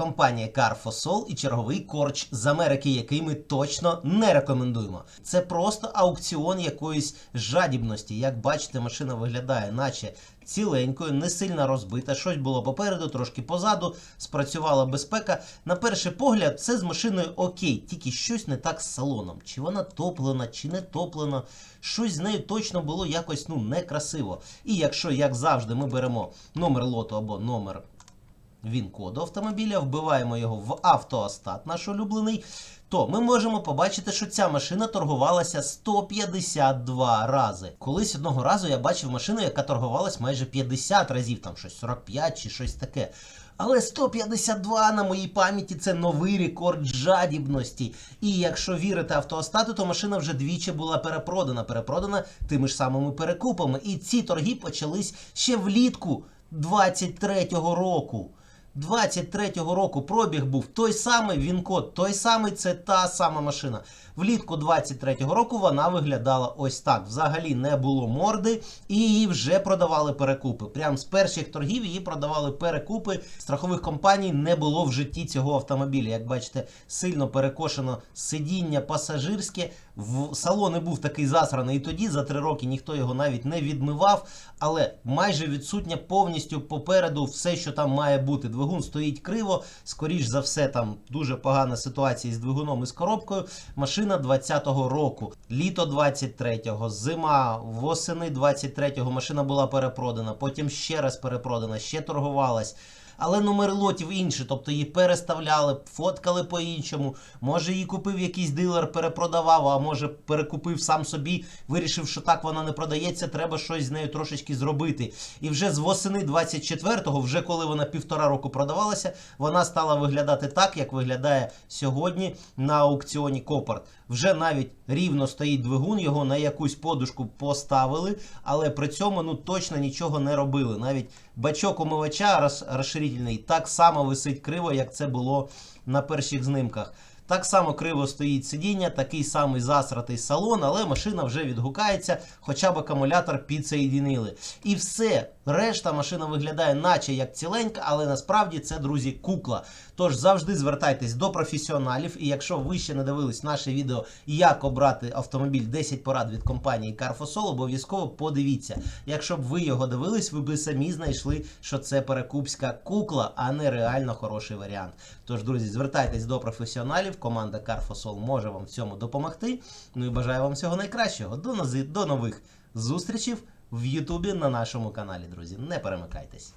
компанія Carfosol і черговий корч з Америки, який ми точно не рекомендуємо. Це просто аукціон якоїсь жадібності. Як бачите, машина виглядає, наче ціленькою, не сильно розбита. Щось було попереду, трошки позаду. Спрацювала безпека. На перший погляд, це з машиною окей, тільки щось не так з салоном. Чи вона топлена, чи не топлена. Щось з нею точно було якось ну некрасиво. І якщо, як завжди, ми беремо номер лоту або номер він-коду автомобіля, вбиваємо його в автоостат, наш улюблений, то ми можемо побачити, що ця машина торгувалася 152 рази. Колись одного разу я бачив машину, яка торгувалась майже 50 разів, там щось 45 чи щось таке. Але 152 на моїй пам'яті це новий рекорд жадібності. І якщо вірити автоостату, то машина вже двічі була перепродана. Перепродана тими ж самими перекупами. І ці торги почались ще влітку 23-го року. 23-го року пробіг був той самий він-код, той самий це та сама машина. Влітку 23-го року вона виглядала ось так. Взагалі не було морди, і її вже продавали перекупи. Прям з перших торгів її продавали перекупи. Страхових компаній не було в житті цього автомобіля. Як бачите, сильно перекошено сидіння пасажирське. В салони був такий засраний і тоді за три роки ніхто його навіть не відмивав, але майже відсутня повністю попереду все, що там має бути. Двигун стоїть криво, скоріш за все, там дуже погана ситуація з двигуном і з коробкою. Машина 20-го року, літо 23-го, зима, восени 23-го машина була перепродана, потім ще раз перепродана, ще торгувалась. Але номери лотів інші, тобто її переставляли, фоткали по-іншому. Може, її купив якийсь дилер, перепродавав, а може перекупив сам собі, вирішив, що так вона не продається, треба щось з нею трошечки зробити. І вже з восени 24-го, вже коли вона півтора року продавалася, вона стала виглядати так, як виглядає сьогодні на аукціоні Копарт. Вже навіть рівно стоїть двигун, його на якусь подушку поставили, але при цьому ну точно нічого не робили. Навіть бачок умивача роз- розширительний так само висить криво, як це було на перших знимках. Так само криво стоїть сидіння, такий самий засратий салон, але машина вже відгукається, хоча б акумулятор підсоєдинили. І все. Решта машина виглядає, наче як ціленька, але насправді це, друзі, кукла. Тож завжди звертайтесь до професіоналів. І якщо ви ще не дивились наше відео, як обрати автомобіль 10 порад від компанії Carfosol, обов'язково подивіться. Якщо б ви його дивились, ви б самі знайшли, що це перекупська кукла, а не реально хороший варіант. Тож, друзі, звертайтесь до професіоналів. Команда Carfosol може вам в цьому допомогти. Ну і бажаю вам всього найкращого. До, до нових зустрічей в Ютубі на нашому каналі, друзі. Не перемикайтесь.